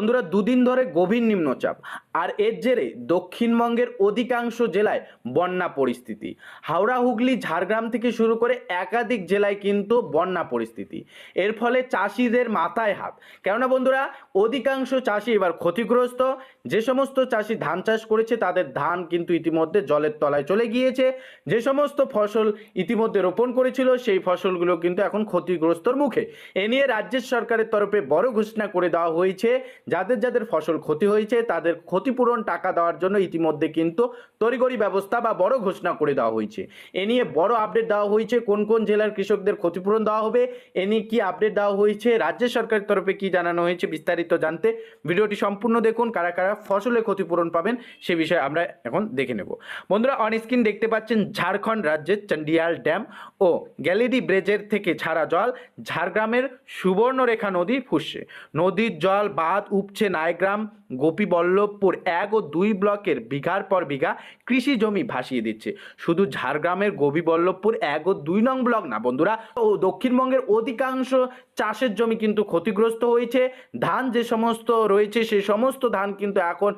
বন্ধুরা, দুদিন ধরে গভীর নিম্নচাপ। আর এর জেরে দক্ষিণবঙ্গের অধিকাংশ জেলায় বন্যা পরিস্থিতি। হাওড়া, হুগলি, ঝাড়গ্রাম থেকে শুরু করে একাধিক জেলায় কিন্তু বন্যা পরিস্থিতি। এর ফলে চাষিদের মাথায় হাত। কেননা বন্ধুরা, অধিকাংশ চাষি এবার ক্ষতিগ্রস্ত। যে সমস্ত চাষি ধান চাষ করেছে, তাদের ধান কিন্তু ইতিমধ্যে জলের তলায় চলে গিয়েছে। যে সমস্ত ফসল ইতিমধ্যে রোপণ করেছিল, সেই ফসলগুলো কিন্তু এখন ক্ষতিগ্রস্তর মুখে। এ নিয়ে রাজ্যের সরকারের তরফে বড় ঘোষণা করে দেওয়া হয়েছে। যাদের যাদের ফসল ক্ষতি হয়েছে, তাদের ক্ষতিপূরণ টাকা দেওয়ার জন্য ইতিমধ্যে কিন্তু তড়িগড়ি ব্যবস্থা বা বড় ঘোষণা করে দেওয়া হয়েছে। এ নিয়ে বড় আপডেট দেওয়া হয়েছে, কোন কোন জেলার কৃষকদের ক্ষতিপূরণ দেওয়া হবে, এ নিয়ে কি আপডেট দেওয়া হয়েছে, রাজ্য সরকারের তরফে কি জানানো হয়েছে বিস্তারিত জানতে ভিডিওটি সম্পূর্ণ দেখুন। কারা কারা ফসলের ক্ষতিপূরণ পাবেন, সে বিষয়ে আমরা এখন দেখে নেব। বন্ধুরা অন স্ক্রিন দেখতে পাচ্ছেন ঝাড়খণ্ড রাজ্যের চন্ডিয়াল ড্যাম ও গ্যালিডি ব্রেজের থেকে ছাড়া জল ঝাড়গ্রামের সুবর্ণরেখা নদী ফুসছে। নদীর জল বাঁধ উপছে নায়গ্রাম গোপীবল্লভপুর এক ও দুই ব্লকের বিঘার পর বিঘা কৃষি জমি ভাসিয়ে দিচ্ছে। শুধু ঝাড়গ্রামের গোপীবল্লভপুর এক ও দুই নং ব্লক না বন্ধুরা, ও দক্ষিণবঙ্গের অধিকাংশ চাষের জমি কিন্তু ক্ষতিগ্রস্ত হয়েছে। ধান যে সমস্ত রয়েছে, সে সমস্ত ধান কিন্তু এখন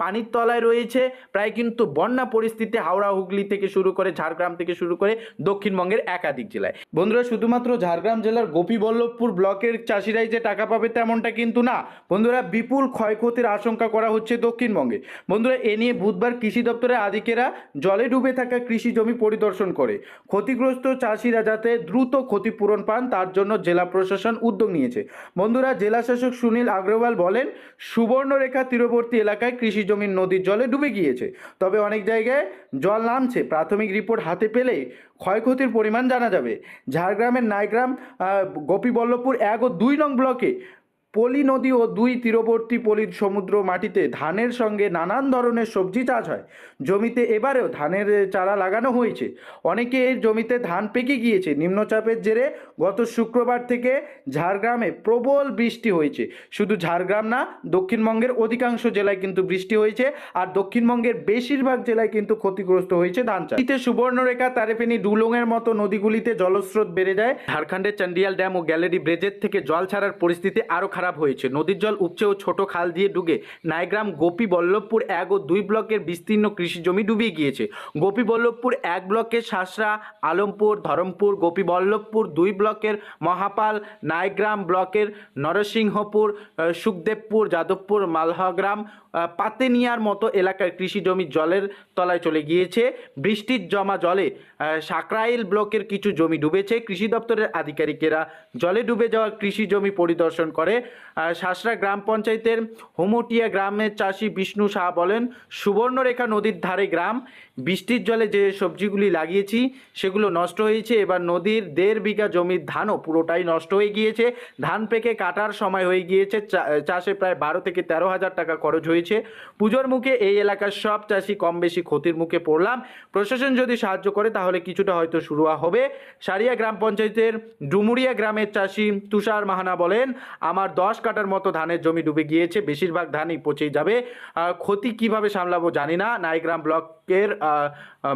পানির তলায় রয়েছে। প্রায় কিন্তু বন্যা পরিস্থিতি হাওড়া, হুগলি থেকে শুরু করে ঝাড়গ্রাম থেকে শুরু করে দক্ষিণবঙ্গের একাধিক জেলায়। বন্ধুরা, শুধুমাত্র ঝাড়গ্রাম জেলার গোপীবল্লভপুর ব্লকের চাষিরাই যে টাকা পাবে তেমনটা কিন্তু না। বন্ধুরা, বিপুল ক্ষয়ক্ষতির আশঙ্কা করা হচ্ছে দক্ষিণবঙ্গে। বন্ধুরা, এ নিয়ে বুধবার কৃষি দপ্তরের আধিকেরা জলে ডুবে থাকা কৃষি জমি পরিদর্শন করে। ক্ষতিগ্রস্ত চাষিরা যাতে দ্রুত ক্ষতিপূরণ পান, তার জন্য জেলা প্রশাসন উদ্যোগ নিয়েছে। বন্ধুরা জেলা শাসক সুনীল আগরওয়াল বলেন, সুবর্ণরেখা তীরবর্তী এলাকায় কৃষি জমির নদীর জলে ডুবে গিয়েছে। তবে অনেক জায়গায় জল নামছে। প্রাথমিক রিপোর্ট হাতে পেলে ক্ষয়ক্ষতির পরিমাণ জানা যাবে। ঝাড়গ্রামের নাইগ্রাম গোপীবল্লভপুর এক ও দুই নং ব্লকে পলি নদী ও দুই তীরবর্তী পলির সমুদ্র মাটিতে ধানের সঙ্গে নানান ধরনের সবজি চাষ হয়। জমিতে এবারেও ধানের চারা লাগানো হয়েছে। অনেকে এর জমিতে ধান পেকে গিয়েছে। নিম্নচাপের জেরে গত শুক্রবার থেকে ঝাড়গ্রামে প্রবল বৃষ্টি হয়েছে। শুধু ঝাড়গ্রাম না, দক্ষিণবঙ্গের অধিকাংশ জেলায় কিন্তু বৃষ্টি হয়েছে আর দক্ষিণবঙ্গের বেশিরভাগ জেলায় কিন্তু ক্ষতিগ্রস্ত হয়েছে ধান চাষ। এতে সুবর্ণরেখা, তারেফেনি, ডুলংয়ের মতো নদীগুলিতে জলস্রোত বেড়ে যায়। ঝাড়খণ্ডের চান্ডিয়াল ড্যাম ও গ্যালারি ব্রেজের থেকে জল ছাড়ার পরিস্থিতি আরও খারাপ হয়েছে। নদীর জল উপচে ও ছোট খাল দিয়ে ডুবে নাইগ্রাম গোপী বল্লভপুর এক ও দুই ব্লকের বিস্তীর্ণ কৃষি জমি ডুবিয়ে গিয়েছে। গোপী বল্লভপুর এক ব্লকের শাসরা, আলমপুর, ধরমপুর গোপী বল্লভপুর দুই ব্লকের মহাপাল, নাইগ্রাম ব্লকের নরসিংহপুর সুখদেবপুর, যাদবপুর, মালহগ্রাম পাতেনিয়ার মতো এলাকার কৃষি জমি জলের তলায় চলে গিয়েছে। বৃষ্টির জমা জলে সাকরাইল ব্লকের কিছু জমি ডুবেছে। কৃষি দপ্তরের আধিকারিকেরা জলে ডুবে যাওয়া কৃষি জমি পরিদর্শন করে। শাসরা গ্রাম পঞ্চায়েতের হোমটিয়া গ্রামের চাষি বিষ্ণু শাহ বলেন, সুবর্ণরেখা নদীর ধারে গ্রাম, বৃষ্টির জলে যে সবজিগুলি লাগিয়েছি সেগুলো নষ্ট হয়েছে, এবার নদীর দেড় বিঘা জমির ধানও পুরোটাই নষ্ট হয়ে গিয়েছে। ধান পেকে কাটার সময় হয়ে গিয়েছে চাষে প্রায় বারো থেকে তেরো হাজার টাকা খরচ হয়েছে। পুজোর মুখে এই এলাকার সব চাষি কম বেশি ক্ষতির মুখে পড়লাম। প্রশাসন যদি সাহায্য করে, তাহলে কিছুটা হয়তো শুরু হবে। সারিয়া গ্রাম পঞ্চায়েতের ডুমুরিয়া গ্রামের চাষি তুষার মাহানা বলেন, আমার দশ কাটার মতো ধানের জমি ডুবে গিয়েছে, বেশিরভাগ ধানই পচে যাবে। ক্ষতি কীভাবে সামলাবো জানি না। নাইগ্রাম ব্লকের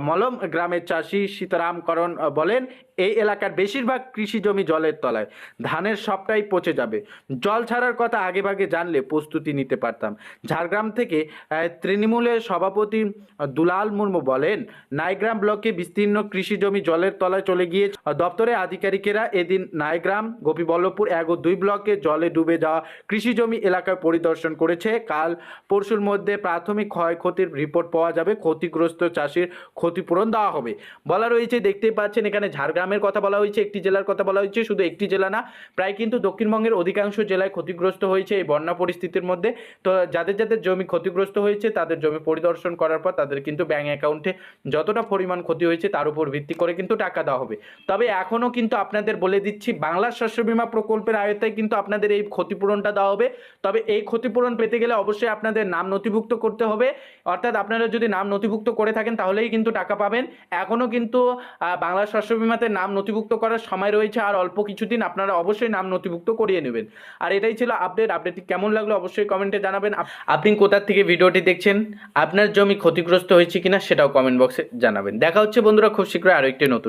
মলম গ্রামের চাষি সীতারামকরণ বলেন এই এলাকার বেশিরভাগ কৃষি জমি জলের তলায়। ধানের সবটাই পচে যাবে। জল ছাড়ার কথা আগেভাগে জানলে প্রস্তুতি নিতে পারতাম। ঝাড়গ্রাম থেকে তৃণমূলের সভাপতি দুলাল মুর্মু বলেন, নাইগ্রাম ব্লকে বিস্তীর্ণ কৃষি জমি জলের তলায় চলে গিয়ে দপ্তরে আধিকারিকেরা এদিন নাইগ্রাম, গোপীবল্লভপুর এক ও দুই ব্লকে জলে ডুবে যাওয়া কৃষি জমি এলাকায় পরিদর্শন করেছে। কাল পরশুর মধ্যে প্রাথমিক ক্ষয়ক্ষতির রিপোর্ট পাওয়া যাবে। ক্ষতিগ্রস্ত চাষির ক্ষতিপূরণ দেওয়া হবে। বলা রয়েছে, দেখতেই পাচ্ছেন, এখানে ঝাড়গ্রামের কথা বলা হয়েছে একটি জেলার কথা বলা হয়েছে শুধু একটি জেলা না প্রায় কিন্তু দক্ষিণবঙ্গের অধিকাংশ জেলায় ক্ষতিগ্রস্ত হয়েছে এই বন্যা পরিস্থিতির মধ্যে। তো যাদের যাদের জমি ক্ষতিগ্রস্ত হয়েছে তাদের জমি পরিদর্শন করার পর তাদের কিন্তু ব্যাঙ্ক অ্যাকাউন্টে যতটা পরিমাণ ক্ষতি হয়েছে তার উপর ভিত্তি করে কিন্তু টাকা দেওয়া হবে। তবে এখনও কিন্তু আপনাদের বলে দিচ্ছি বাংলার শস্য বীমা প্রকল্পের আয়তায় কিন্তু আপনাদের এই ক্ষতিপূরণটা দেওয়া হবে। তবে এই ক্ষতিপূরণ পেতে গেলে অবশ্যই আপনাদের নাম নথিভুক্ত করতে হবে। অর্থাৎ আপনারা যদি নাম নথিভুক্ত করে থাকেন তাহলেই কিন্তু টাকা পাবেন। এখনও কিন্তু আহ, বাংলা শস্য বীমাতে নাম নথিভুক্ত করার সময় রয়েছে আর অল্প কিছুদিন আপনারা অবশ্যই নাম নথিভুক্ত করিয়ে নেবেন। আর এটাই ছিল আপডেট আপডেটটি কেমন লাগল অবশ্যই কমেন্টে জানাবেন। আপনি কোথার থেকে ভিডিওটি দেখছেন? আপনার জমি ক্ষতিগ্রস্ত হয়েছে কিনা সেটাও কমেন্ট বক্সে জানাবেন। দেখা হচ্ছে বন্ধুরা খুব শীঘ্রই আরও একটি নতুন